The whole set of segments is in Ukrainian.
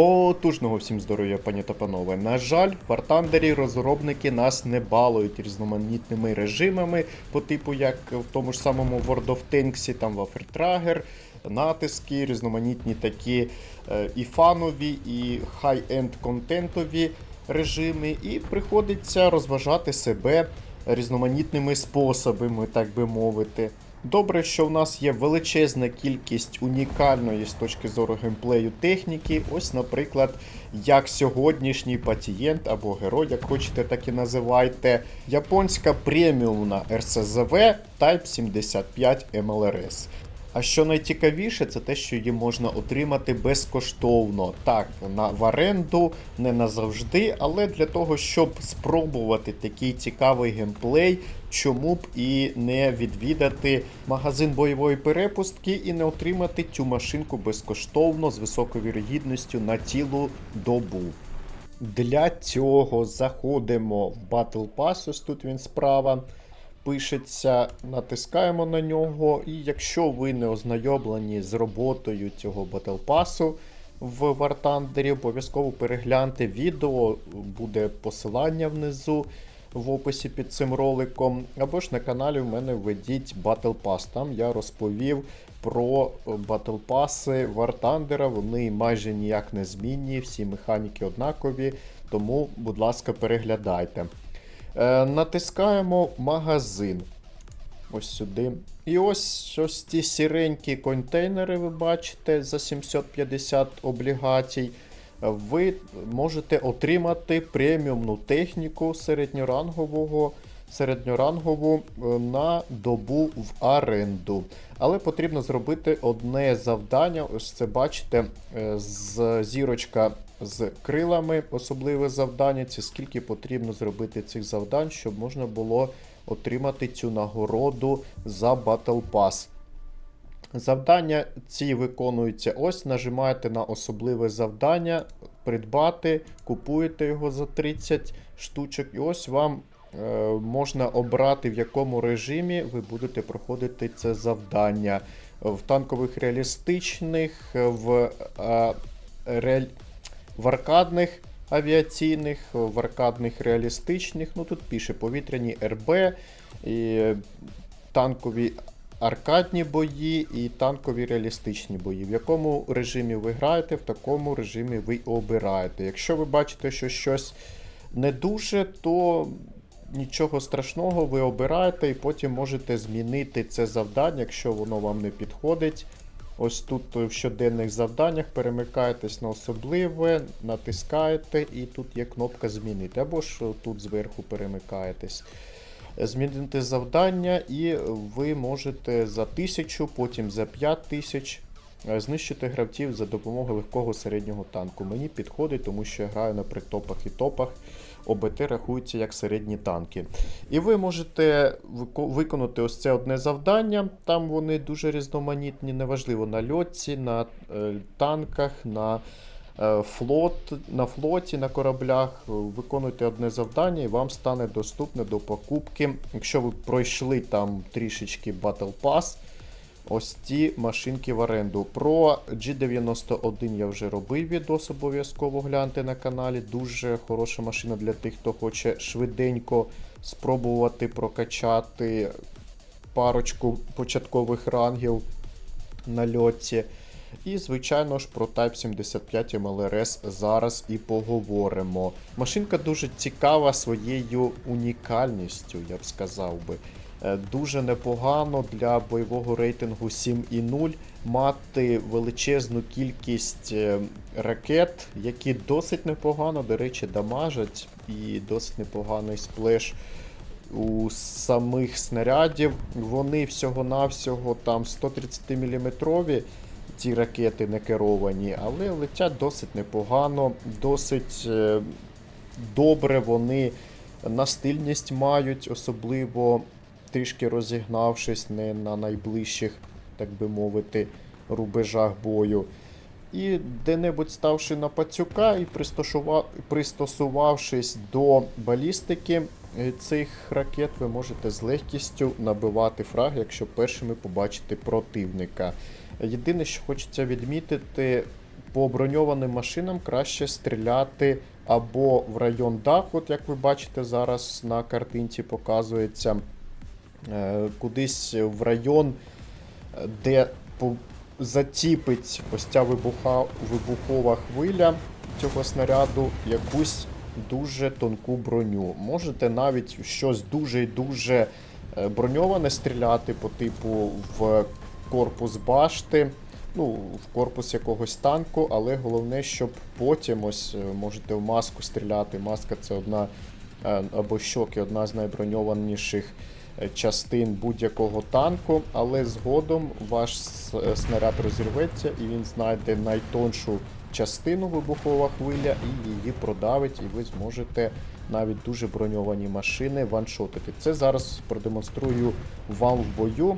Потужного всім здоров'я, пані та панове. На жаль, в War розробники нас не балують різноманітними режимами, по типу як в тому ж самому World of Tanks, там Waffle натиски, різноманітні такі е, і фанові, і хай-енд контентові режими, і приходиться розважати себе різноманітними способами, так би мовити. Добре, що в нас є величезна кількість унікальної з точки зору геймплею техніки. Ось, наприклад, як сьогоднішній пацієнт або герой, як хочете, так і називайте, японська преміумна РСЗВ Type 75 MLRS. А що найцікавіше, це те, що її можна отримати безкоштовно. Так, на в оренду, не назавжди, але для того, щоб спробувати такий цікавий геймплей, чому б і не відвідати магазин бойової перепустки і не отримати цю машинку безкоштовно з високою вірогідністю на цілу добу. Для цього заходимо в Battle Pass, ось тут він справа пишеться, натискаємо на нього, і якщо ви не ознайомлені з роботою цього Pass в Thunder, обов'язково перегляньте відео, буде посилання внизу в описі під цим роликом. Або ж на каналі в мене введіть Battle Pass. Там я розповів про Battle Pass War Thunder. Вони майже ніяк не змінні, всі механіки однакові. Тому, будь ласка, переглядайте. Е, натискаємо магазин. Ось сюди. І ось ось ці сіренькі контейнери, ви бачите, за 750 облігацій. Ви можете отримати преміумну техніку середньорангового, середньорангову е, на добу в оренду. Але потрібно зробити одне завдання. Ось це бачите, е, з зірочка з крилами, особливе завдання. Це скільки потрібно зробити цих завдань, щоб можна було отримати цю нагороду за Battle Pass. Завдання ці виконуються ось, нажимаєте на особливе завдання, придбати, купуєте його за 30 штучок, і ось вам е, можна обрати, в якому режимі ви будете проходити це завдання. В танкових реалістичних, в, е, реаль... в аркадних авіаційних, в аркадних реалістичних. Ну тут пише повітряні РБ, і танкові аркадні бої і танкові реалістичні бої. В якому режимі ви граєте, в такому режимі ви обираєте. Якщо ви бачите, що щось не дуже, то нічого страшного, ви обираєте і потім можете змінити це завдання, якщо воно вам не підходить. Ось тут в щоденних завданнях перемикаєтесь на особливе, натискаєте, і тут є кнопка змінити. Або ж тут зверху перемикаєтесь. Змінити завдання, і ви можете за 1000, потім за 5000 е, знищити гравців за допомогою легкого середнього танку. Мені підходить, тому що я граю на притопах і топах. ОБТ рахується як середні танки. І ви можете виконати ось це одне завдання. Там вони дуже різноманітні, неважливо на льотці, на е, танках, на е, флот, на флоті, на кораблях. Виконуйте одне завдання, і вам стане доступне до покупки. Якщо ви пройшли там трішечки Battle Pass, ось ці машинки в оренду. Про G91 я вже робив відос, обов'язково гляньте на каналі. Дуже хороша машина для тих, хто хоче швиденько спробувати прокачати парочку початкових рангів на льотці. І, звичайно ж, про Type 75 MLRS зараз і поговоримо. Машинка дуже цікава своєю унікальністю, я б сказав би. Е, Дуже непогано для бойового рейтингу 7.0 мати величезну кількість е, ракет, які досить непогано, до речі, дамажать, і досить непоганий сплеш у самих снарядів. Вони всього-навсього там 130 мм ці ракети не керовані, але летять досить непогано, досить е, добре вони на стильність мають, особливо трішки розігнавшись не на найближчих, так би мовити, рубежах бою. І де-небудь ставши на пацюка і пристосува- пристосувавшись до балістики е, цих ракет, ви можете з легкістю набивати фраг, якщо першими побачите противника. Єдине, що хочеться відмітити, по броньованим машинам краще стріляти або в район даху, от як ви бачите зараз на картинці показується, кудись в район, е, де заціпить ось ця вибуха, вибухова хвиля цього снаряду якусь дуже тонку броню. Можете навіть щось дуже і дуже е, броньоване стріляти по типу в корпус башти, ну, в корпус якогось танку, але головне, щоб потім ось е, можете в маску стріляти. Маска це одна е, або щоки, одна з найброньованіших е, частин будь-якого танку, але згодом ваш е, снаряд розірветься і він знайде найтоншу частину вибухова хвиля і її продавить, і ви зможете навіть дуже броньовані машини ваншотити. Це зараз продемонструю вам в бою.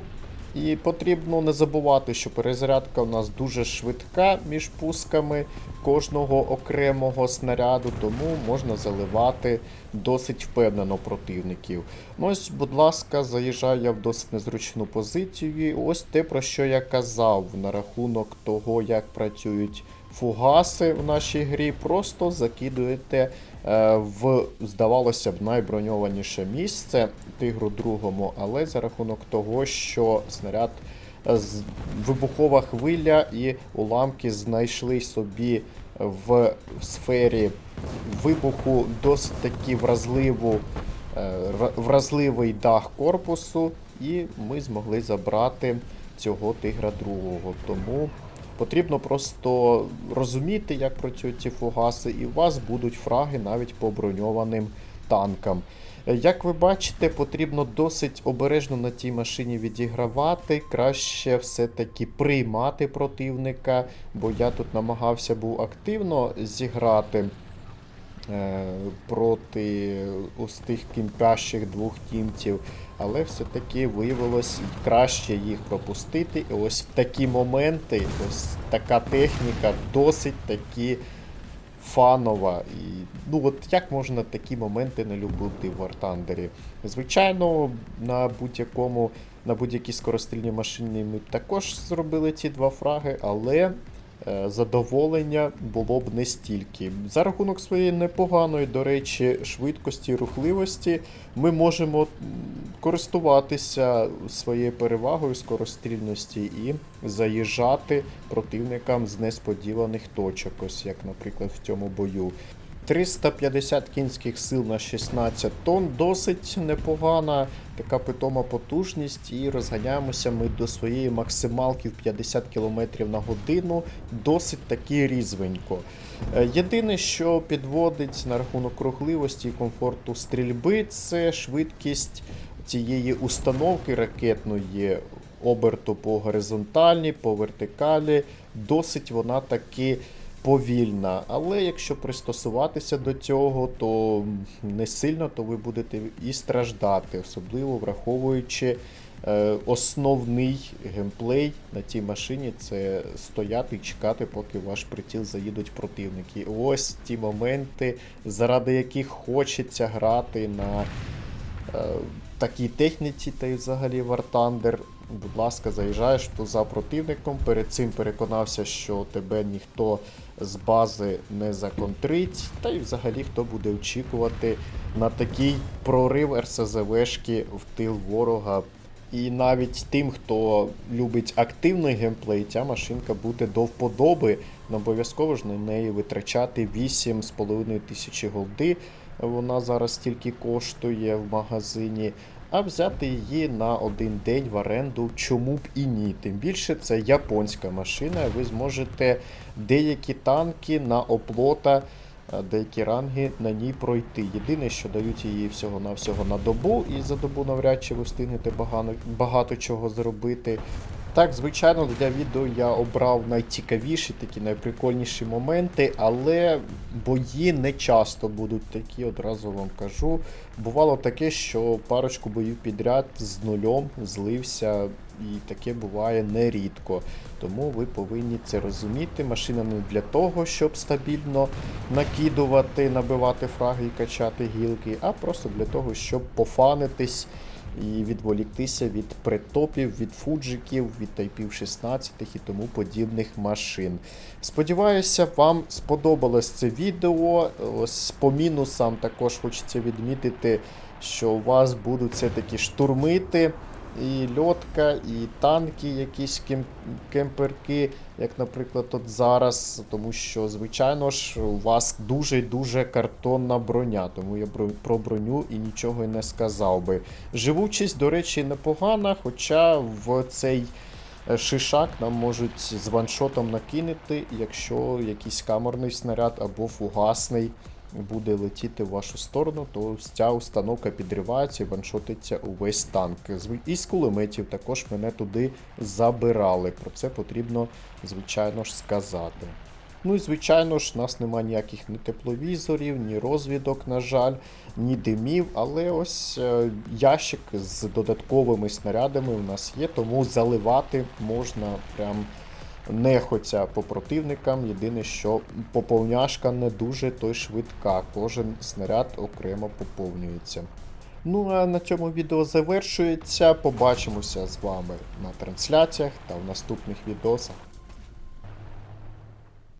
І потрібно не забувати, що перезарядка у нас дуже швидка між пусками кожного окремого снаряду, тому можна заливати досить впевнено противників. Ну ось, будь ласка, заїжджаю я в досить незручну позицію. Ось те, про що я казав на рахунок того, як працюють фугаси в нашій грі. Просто закидуєте в, здавалося б, найброньованіше місце тигру другому, але за рахунок того, що снаряд е, вибухова хвиля і уламки знайшли собі в сфері вибуху досить таки вразливу, е, вразливий дах корпусу, і ми змогли забрати цього тигра другого. Тому потрібно просто розуміти, як працюють ці фугаси, і у вас будуть фраги навіть по броньованим танкам. Е, Як ви бачите, потрібно досить обережно на тій машині відігравати. Краще все-таки приймати противника, бо я тут намагався був активно зіграти проти ось тих кімпящих двох тімців, але все-таки виявилось краще їх пропустити. І ось в такі моменти, ось така техніка досить таки фанова. І, ну от як можна такі моменти не любити в Thunder? Звичайно, на будь-якому, на будь-якій скорострільній машині ми б також зробили ці два фраги, але е, задоволення було б не стільки. За рахунок своєї непоганої, до речі, швидкості і рухливості, ми можемо користуватися своєю перевагою скорострільності і заїжджати противникам з несподіваних точок, ось як, наприклад, в цьому бою. 350 кінських сил на 16 тонн досить непогана така питома потужність, і розганяємося ми до своєї максималки в 50 км на годину, досить таки різвенько. Е, Єдине, що підводить на рахунок рухливості і комфорту стрільби, це швидкість цієї установки ракетної оберту по горизонтальній, по вертикалі. Досить вона таки повільна. Але якщо пристосуватися до цього, то не сильно то ви будете і страждати, особливо враховуючи е, основний геймплей на цій машині це стояти і чекати, поки ваш притіл заїдуть противники. Ось ті моменти, заради яких хочеться грати на е, такій техніці, та й взагалі War Thunder. Будь ласка, заїжджаєш за противником. Перед цим переконався, що тебе ніхто з бази не законтрить. Та й взагалі хто буде очікувати на такий прорив РСЗВшки в тил ворога. І навіть тим, хто любить активний геймплей, ця машинка буде до вподоби. Не обов'язково ж на неї витрачати 8,5 тисячі голди. Вона зараз тільки коштує в магазині. А взяти її на один день в оренду, чому б і ні. Тим більше це японська машина. Ви зможете деякі танки на оплота, е, деякі ранги на ній пройти. Єдине, що дають її всього-навсього на добу, і за добу навряд чи ви встигнете багато, багато чого зробити. Так, звичайно, для відео я обрав найцікавіші, такі найприкольніші моменти, але бої не часто будуть такі, одразу вам кажу. Бувало таке, що парочку боїв підряд з нульом злився, і таке буває нерідко. Тому ви повинні це розуміти. Машина не для того, щоб стабільно накидувати, набивати фраги і качати гілки, а просто для того, щоб пофанитись і відволіктися від притопів, від фуджиків, від тайпів 16 і тому подібних машин. Сподіваюся, вам сподобалось це відео. Ось по мінусам також хочеться відмітити, що у вас будуть все-таки штурмити. І льотка, і танки, якісь кем- кемперки, як, наприклад, от зараз. Тому що, звичайно ж, у вас дуже-дуже картонна броня, тому я про броню і нічого не сказав би. Живучість, до речі, непогана, хоча в цей е, шишак нам можуть з ваншотом накинути, якщо якийсь камерний снаряд або фугасний буде летіти в вашу сторону, то ця установка підривається і ваншотиться увесь танк. Зв- І з кулеметів також мене туди забирали. Про це потрібно, звичайно ж, сказати. Ну і звичайно ж, у нас немає ніяких ні тепловізорів, ні розвідок, на жаль, ні димів, але ось е, ящик з додатковими снарядами у нас є, тому заливати можна прям нехотя по противникам. Єдине, що поповняшка не дуже той швидка. Кожен снаряд окремо поповнюється. Ну а на цьому відео завершується. Побачимося з вами на трансляціях та в наступних відосах.